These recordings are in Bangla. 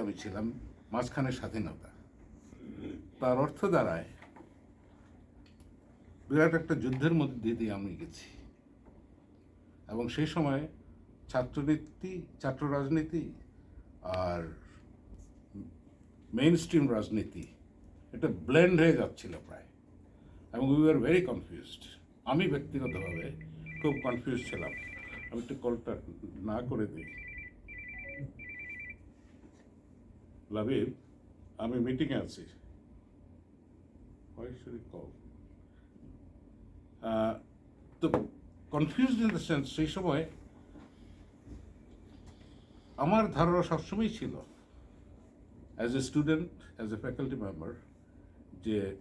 আমি ছিলাম, মাঝখানে স্বাধীনতা। তার অর্থ দাঁড়ায়, বিরাট একটা যুদ্ধের মধ্যে দিয়ে আমি গেছি। এবং সেই সময় ছাত্রনীতি, ছাত্র রাজনীতি আর মেইন স্ট্রিম রাজনীতি এটা ব্লেন্ড হয়ে যাচ্ছিল প্রায়। এবং উই আর ভেরি কনফিউজড আমি ব্যক্তিগতভাবে খুব কনফিউজ ছিলাম। আমি একটু কলটা না করে দিই। লাবিব আমি মিটিংয়ে আছি? আহ, তো কনফিউজ ইন দ্য সেন্স সেই সময় আমার ধারণা সবসময়ই ছিল as a student as a faculty member যে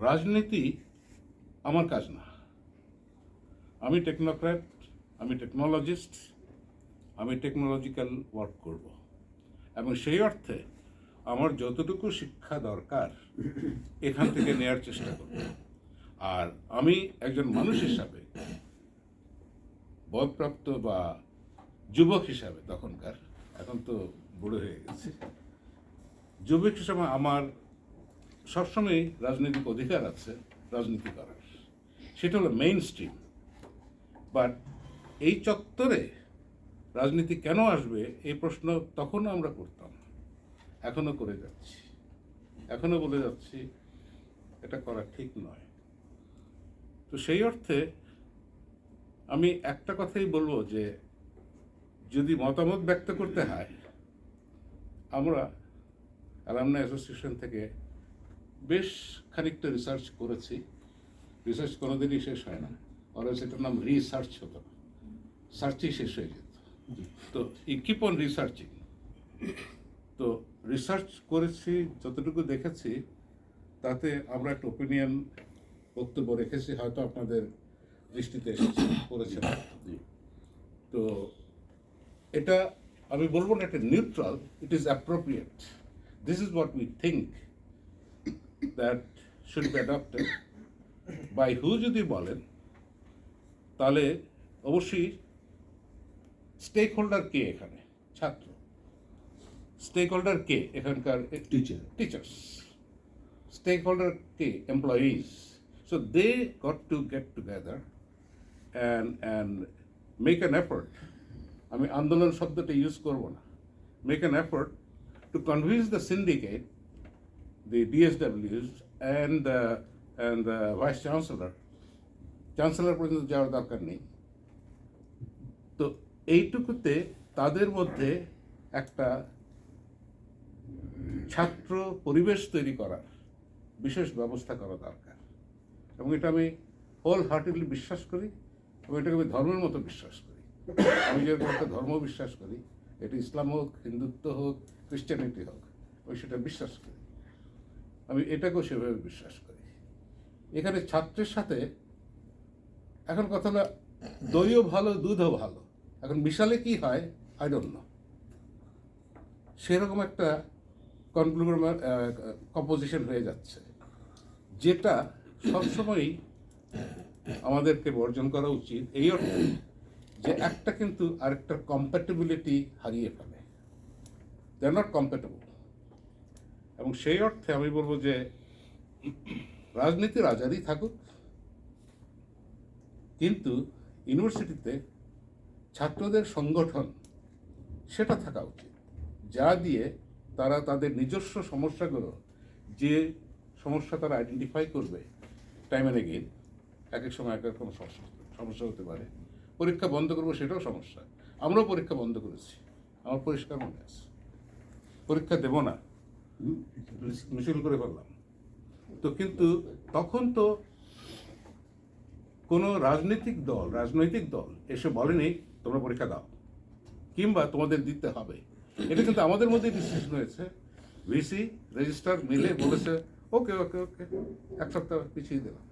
রাজনীতি আমার কাজ না। আমি টেকনোক্র্যাট আমি টেকনোলজিস্ট আমি টেকনোলজিক্যাল ওয়ার্ক করব। এবং সেই অর্থে আমার যতটুকু শিক্ষা দরকার, এখান থেকে নেয়ার চেষ্টা করব। আর আমি একজন মানুষ হিসাবে বয়প্রাপ্ত বা যুবক হিসাবে তখনকার, এখন তো বুড়ো হয়ে গেছে, যুবক হিসাবে আমার সবসময় রাজনৈতিক অধিকার আছে, রাজনীতি করার। সেটা হলো মেইন স্ট্রিম বাট এই চত্বরে রাজনীতি কেন আসবে, এই প্রশ্ন তখনও আমরা করতাম। এখনও করে যাচ্ছি। এখনও বলে যাচ্ছি, এটা করা ঠিক নয়। তো সেই অর্থে আমি একটা কথাই বলব যে, যদি মতামত ব্যক্ত করতে হয়, আমরা অ্যালামনা অ্যাসোসিয়েশন থেকে বেশ খানিকটা রিসার্চ করেছি। রিসার্চ কোনোদিনই শেষ হয় না। অথচ এটার নাম রিসার্চ হতো সার্চই শেষ হয়ে যেত। তো ই কিপ অন রিসার্চিং তো রিসার্চ করেছি যতটুকু দেখেছি তাতে আমরা একটা ওপিনিয়ন বক্তব্য রেখেছি হয়তো আপনাদের দৃষ্টিতে এসেছে করেছেন। তো এটা আমি বলব না এটা neutral it is appropriate this is what we think that should be adapted by who যদি বলেন তাহলে অবশ্যই স্টেক হোল্ডার কে এখানে? ছাত্র। স্টেক হোল্ডার কে? এখানকার Teacher. Teachers stakeholder K? Employees so they got to get together and and make an effort আমি আন্দোলন শব্দটা ইউজ করব না। Make an effort to convince the syndicate the DSWs and the, and the vice chancellor, chancellor পর্যন্ত যাওয়ার দরকার নেই। তো এইটুকুতে তাদের মধ্যে একটা ছাত্র পরিবেশ তৈরি করার বিশেষ ব্যবস্থা করা দরকার। এবং এটা আমি হোল হার্টেডলি বিশ্বাস করি এবং এটাকে আমি ধর্মের মতো বিশ্বাস করি। আমি যেরকম একটা ধর্ম বিশ্বাস করি, এটা ইসলাম হোক, হিন্দুত্ব হোক খ্রিস্টানিটি হোক, আমি সেটা বিশ্বাস করি। আমি এটাকেও সেভাবে বিশ্বাস করি। এখানে ছাত্রের সাথে এখন কথা দইও ভালো, দুধও ভালো। এখন বিশালে কি হয়? আই ডোন্ট নো সেরকম একটা কনক্লুড কম্পোজিশন হয়ে যাচ্ছে, যেটা সবসময়ই আমাদেরকে বর্জন করা উচিত। এই অর্থে যে একটা কিন্তু আরেকটার কম্প্যাটেবিলিটি হারিয়ে ফেলে। দে নট কম্প্যাটেবল এবং সেই অর্থে আমি বলব যে রাজনীতি রাজারই থাকুক, কিন্তু ইউনিভার্সিটিতে ছাত্রদের সংগঠন সেটা থাকা উচিত। যা দিয়ে তারা তাদের নিজস্ব সমস্যাগুলো যে সমস্যা তারা আইডেন্টিফাই করবে টাইম অ্যান্ড এগেন এক এক সময় এক এক রকম সমস্যা সমস্যা হতে পারে। পরীক্ষা বন্ধ করব সেটাও সমস্যা। আমরাও পরীক্ষা বন্ধ করেছি। আমার পরিষ্কার মনে আছে। পরীক্ষা দেব না। মিছিল করে ফেললাম তো কিন্তু তখন তো কোনো রাজনৈতিক দল রাজনৈতিক দল এসে বলেনি, তোমরা পরীক্ষা দাও। কিংবা তোমাদের দিতে হবে। এটা কিন্তু আমাদের মধ্যে ডিসিশন হয়েছে। ভিসি রেজিস্ট্রার মিলে বলেছে, ওকে ওকে ওকে, এক সপ্তাহ পিছিয়ে দিলাম।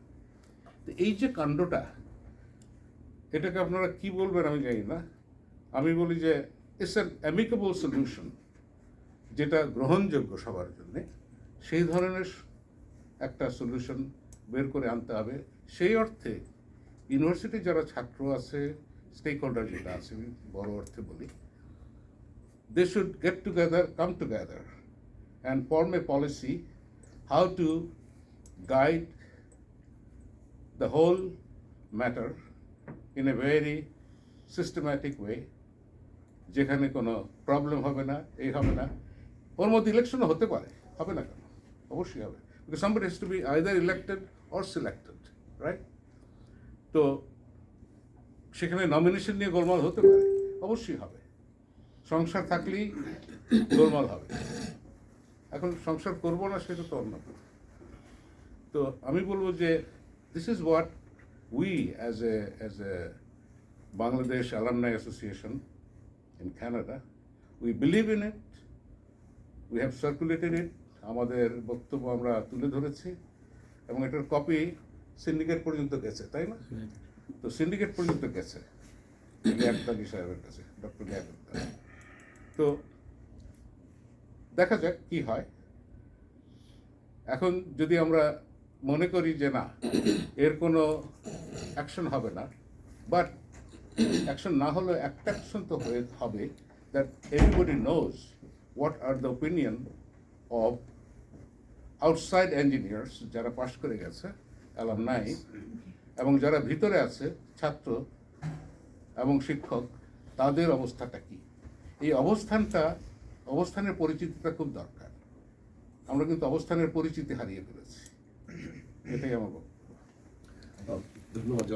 তো এই যে কাণ্ডটা, এটাকে আপনারা কি বলবেন আমি জানি না। আমি বলি যে ইটস অ্যান অ্যামিকেবল সলিউশন যেটা গ্রহণযোগ্য সবার জন্যে। সেই ধরনের একটা সলিউশন বের করে আনতে হবে। সেই অর্থে ইউনিভার্সিটির যারা ছাত্র আছে স্টেক হোল্ডার যেটা আছে বড় অর্থে বলি they should get together, come together, and form a policy how to guide the whole matter in a very systematic way যেখানে কোনো প্রবলেম হবে না এই হবে না। ওর মধ্যে ইলেকশনও হতে পারে হবে না কেন? অবশ্যই হবে। Because somebody has to be either elected or selected right তো সেখানে নমিনেশন নিয়ে গোলমাল হতে পারে। অবশ্যই হবে। সংসার থাকলেই গোলমাল হবে। এখন সংসার করব না, সেটা তো অন্য। তো আমি বলব যে this is what we as a as a Bangladesh alumni association in Canada we believe in it we have circulated it আমাদের বক্তব্য আমরা তুলে ধরেছি, এবং এটার কপি সিন্ডিকেট পর্যন্ত গেছে তাই না? তো সিন্ডিকেট পর্যন্ত গেছে গ্যাপতালি সাহেবের কাছে ডক্টর তো দেখা যাক কি হয়। এখন যদি আমরা মনে করি যে না এর কোনো অ্যাকশন হবে না বাট অ্যাকশন না হলেও একটা অ্যাকশন তো হয়ে হবে that everybody knows what are the opinion of outside engineers যারা পাশ করে গেছে নাই এবং যারা ভিতরে আছে ছাত্র এবং শিক্ষক তাদের অবস্থাটা কি? এই অবস্থানটা অবস্থানের পরিচিতিটা খুব দরকার। আমরা কিন্তু অবস্থানের পরিচিতি হারিয়ে ফেলেছি। এটাই আমার বক্তব্য। ধন্যবাদ